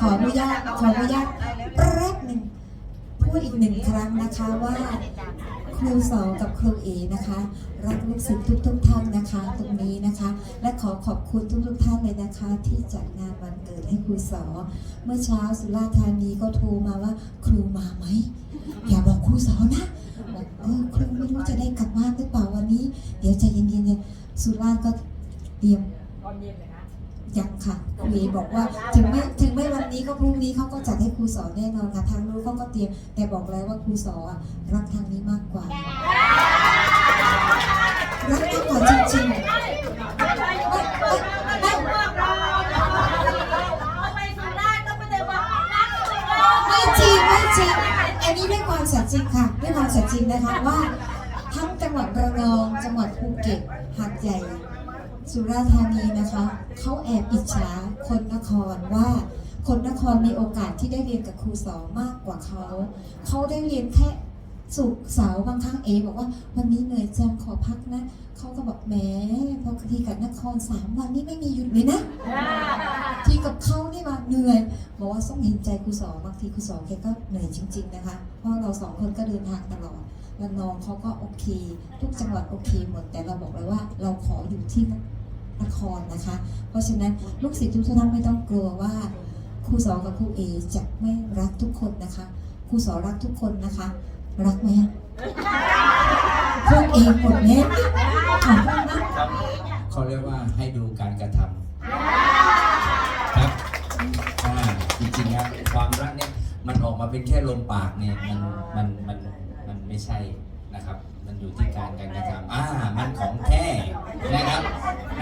ขออนุญาตขออนุญาตแป๊บหนึ่งพูดอีกหนึ่งครั้งนะคะว่าครูสอกับครูเอนะคะ รักลูกศิษย์ทุกทุกท่านนะคะ ตรงนี้นะคะ และขอขอบคุณทุกทุกท่านเลยนะคะ ที่จัดงานวันเกิดให้ครูสอเมื่อเช้าสุราธานีก็โทรมาว่าครูมาไหม อย่าบอกครูสอนะบอกเออครูไม่รู้จะได้กลับบ้านหรือเปล่าวันนี้ เดี๋ยวใจเย็นๆเนี่ยสุราษฎร์ก็เตรียมตอนเย็นเลยนะยังค่ะครูเอบอกว่าถึงไม่ถึงไม่วันนี้ก็พรุ่งนี้เขาก็จัดให้ครูสอนแน่นอนค่ะทางนู้นเขาก็เตรียม แต่บอกแล้วว่าครูสอนอะรักทางนี้มากกว่ารักมากกว่าจริงๆไม่ไม่ไม่ ทำไมสุราษฎร์ต้องไปเดินมารักสุราษฎร์ ไม่จริงไม่จริง อันนี้ด้วยความสัตย์จริงค่ะด้วยความสัตย์จริงนะคะว่าทั้งจังหวัดระนอง จังหวัดภูเก็ตหาดใหญ่ สุราษฎร์ธานีนะคะเขาแอบอิจฉาคนนครว่าคนนครมีโอกาสที่ได้เรียนกับครูสอนมากกว่าเขา เขาได้เรียนแค่สุกเสาร์บางครั้งเอบอกว่า วันนี้เหนื่อยจังขอพักนะ เขาก็บอกแหมพอทีกับนครสามวันนี้ไม่มีหยุดเลยนะ ทีกับเขานี่มาเหนื่อยบอกว่าต้องเห็นใจครูสอนบางทีครูสอนแกก็เหนื่อยจริง ๆ นะคะ เพราะเราสองคนก็เดินทางตลอดและน้องเขาก็โอเค ทุกจังหวัดโอเคหมดแต่เราบอกเลยว่า เราขออยู่ที่นครนะคะ เพราะฉะนั้นลูกศิษย์ทุกท่านไม่ต้องกลัวว่าครูสอนกับครูเอจะไม่รักทุกคนนะคะครูสอนรักทุกคนนะคะ รักไหมอะพวกเองหมดแล้วขอบคุณนะเขาเรียกว่าให้ดูการกระทำ จริงๆครับความรักเนี่ยมันออกมาเป็นแค่ลมปากเนี่ยมันมันมันมันไม่ใช่นะครับ มันอยู่ที่การการกระทำอ่ามันของแท้นะครับ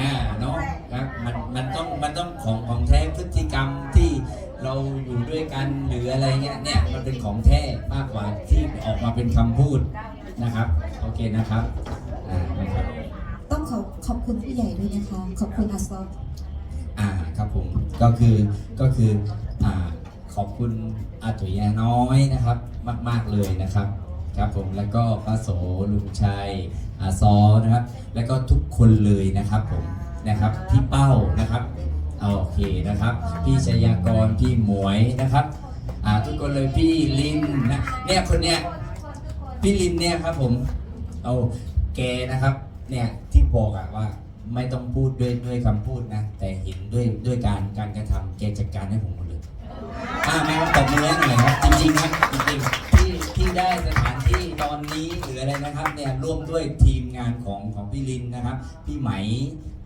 อ่าเนาะครับมันมันต้องมันต้องของของแท้พฤติกรรมที่เราอยู่ด้วยกันหรืออะไรเงี้ยเนี่ยมันเป็นของแท้มากกว่าที่ออกมาเป็นคำพูดนะครับโอเคนะครับอ่านะครับต้องขอขอบคุณผู้ใหญ่ด้วยนะคะ ขอบคุณอาซอ ผมก็คือก็คืออ่าขอบคุณอาตุยาน้อยนะครับ มาก ๆเลยนะครับครับผมแล้วก็ป้าโสลุงชัยอาซอนะครับ แล้วก็ทุกคนเลยนะครับผมนะครับพี่เป้านะครับโอเคนะครับ พี่ชยากรพี่หมวยนะครับอ่าทุกคนเลยพี่ลินนะเนี่ยคนเนี้ยพี่ลินเนี่ยครับผมเอาแกนะครับเนี่ยที่บอกอะว่า ไม่ต้องพูดด้วยด้วยคำพูดนะ แต่เห็นด้วยด้วยการการกระทำแกจัดการให้ผมหมดเลยอ่าแม่ว่าตบมือให้หน่อยครับจริงๆครับจริงๆที่ที่ได้สถานที่ตอนนี้หรืออะไรนะครับเนี่ยร่วมด้วยทีมงานของของพี่ลินนะครับ พี่ไหม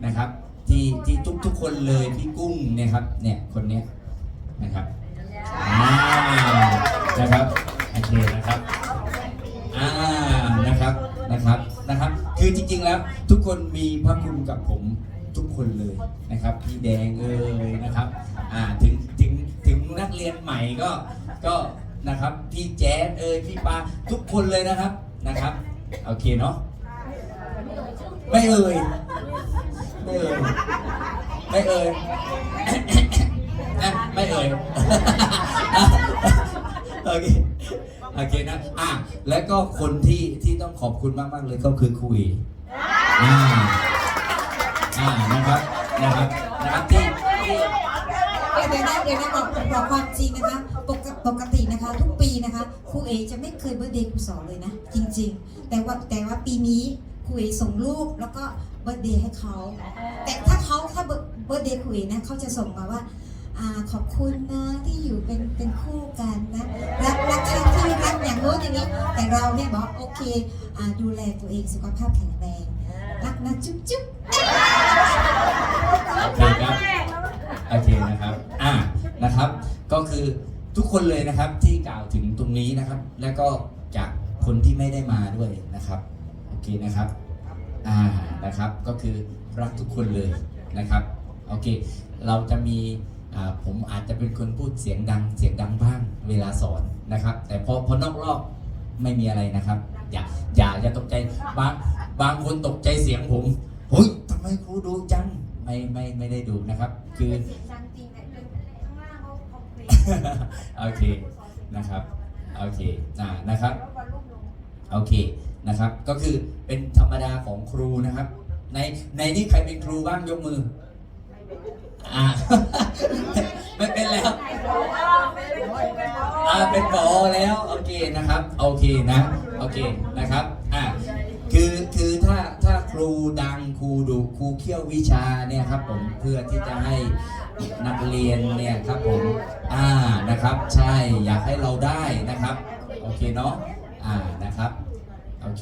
นะครับ ที่ที่ทุกทุกคนเลยพี่กุ้งนี่ยครับเนี่ยคนเนี้ยนะครับอ่านะครับโอเคนะครับอ่านะครับนะครับนะครับ คือจริงๆแล้ว คนมีพระคุณกับผมทุกคนเลยนะครับ พี่แดงเอ่ยนะครับอ่าถึงถึงถึงนักเรียนใหม่ก็ก็นะครับพี่แจ๊ดเอ่ยพี่ปาทุกคนเลยนะครับนะครับโอเคเนาะไม่เอ่ยไม่เอ่ยไม่เอ่ยไม่เอ่ยโอเคโอเคนะอะแล้วก็คนที่ที่ต้องขอบคุณมาก ๆ เลยก็คือคุย อ่าอ่านะครับนะครับนะครับที่ที่เดี๋ยวนะเดี๋ยวนะบอกบอกความจริงนะคะปกปกตินะคะ ทุกปีนะคะครูเอจะไม่เคยเบอร์เดย์ครูสอนเลยนะ จริง ๆ แต่ว่าแต่ว่าปีนี้ครูเอส่งรูปแล้วก็เบอร์เดย์ให้เขาแต่ถ้าเขาถ้าเบอร์เดย์ครูเอนะเขาจะส่งมาว่าอ่าขอบคุณนะที่อยู่เป็นเป็นคู่กันนะรักรักที่ที่รักอย่างโน้นอย่างนี้ แต่เราเนี่ยบอกโอเคอ่าดูแลตัวเองสุขภาพแข็งแรง รักนะจุ๊บจุ๊บโอเคครับโอเคนะครับอ่านะครับ ก็คือทุกคนเลยนะครับที่กล่าวถึงตรงนี้นะครับ แล้วก็จากคนที่ไม่ได้มาด้วยนะครับโอเคนะครับอ่านะครับก็คือรักทุกคนเลยนะครับโอเค เราจะมีผมอาจจะเป็นคนพูดเสียงดัง เสียงดังบ้างเวลาสอนนะครับ แต่พอพอนอกรอบไม่มีอะไรนะครับ อย่าอย่าอย่าตกใจบางบางคนตกใจเสียงผมเฮ้ยทำไมครูดูจังไม่ไม่ไม่ได้ดูนะครับ คือโอเคนะครับโอเคนะครับโอเคนะครับ ก็คือเป็นธรรมดาของครูนะครับ ในในนี้ใครเป็นครูบ้างยกมืออ่าไม่เป็นแล้ว อ่าเป็นปอแล้วโอเคนะครับโอเคนะโอเคนะครับอ่าคือคือถ้าถ้าครูดังครูดุครูเขี้ยววิชาเนี่ยครับผมเพื่อที่จะให้นักเรียนเนี่ยครับผมอ่านะครับ ใช่อยากให้เราได้นะครับโอเคเนาะอ่านะครับโอเค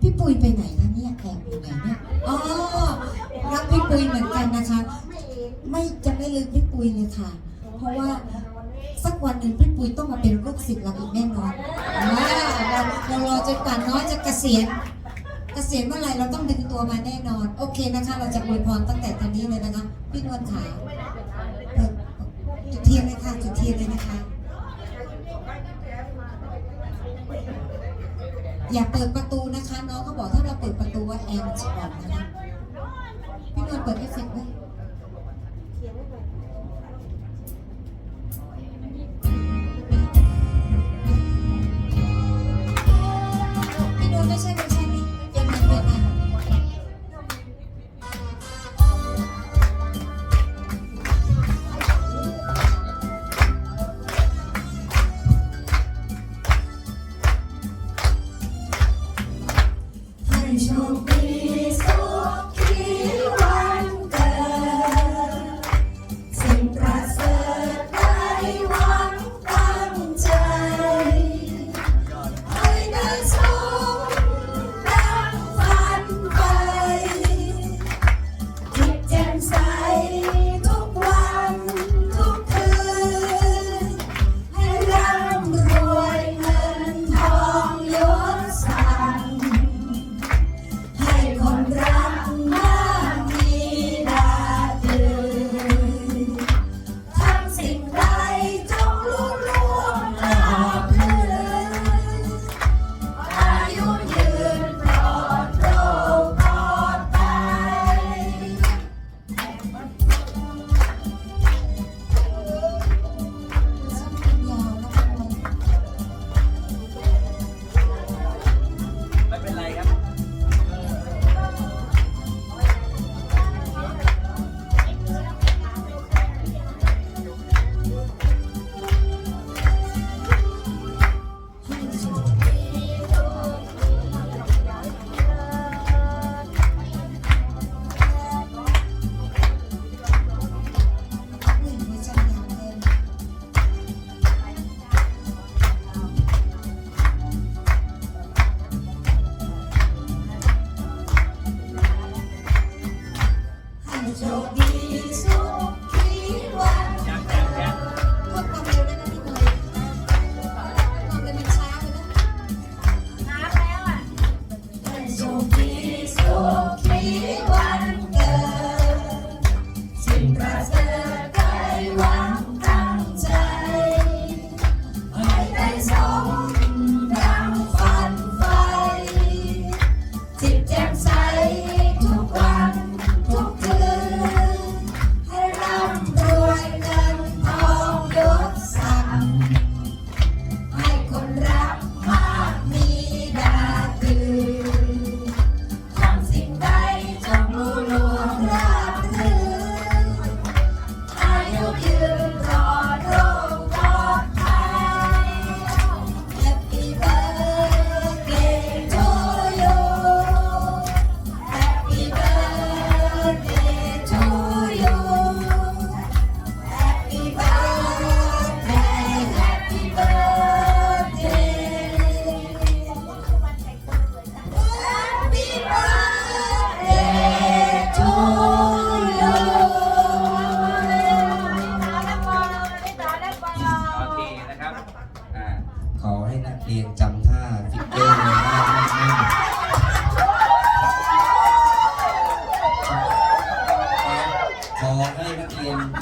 พี่ปุยไปไหนคะเนี่ยแอบอยู่ไหนเนี่ยอ๋อรักพี่ปุยเหมือนกันนะคะ ไม่จะไม่ลืมพี่ปุยเลยค่ะ เพราะว่า สักวันหนึ่งพี่ปุยต้องมาเป็นลูกศิษย์เราอีกแน่นอนอ่าเราเรารอจนกว่าน้อยจะเกษียณ เกษียณเมื่อไหร่เราต้องดึงตัวมาแน่นอน โอเคนะคะ เราจะอวยพรตั้งแต่ตอนนี้เลยนะคะ พี่นวลขาจุดเทียนเลยค่ะจุดเทียนเลยนะคะ อย่าเปิดประตูนะคะ น้องเขาบอกถ้าเราเปิดประตูว่าแอร์มันจะออกนะคะ พี่นวลเปิดเอฟเฟกต์ไว้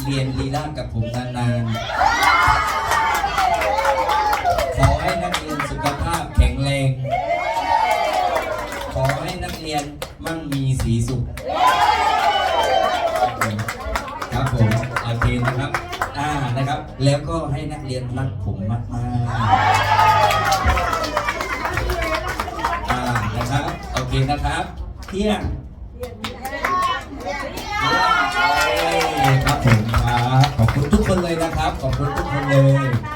เรียนลีลากับผมนานๆ ขอให้นักเรียนสุขภาพแข็งแรง ขอให้นักเรียนมั่งมีสีสุข ครับผมโอเคนะครับ อ่า นะครับ แล้วก็ให้นักเรียนรักผมมากๆ อ่า นะครับ โอเคนะครับ เที่ยง ขอบคุณทุกคนเลย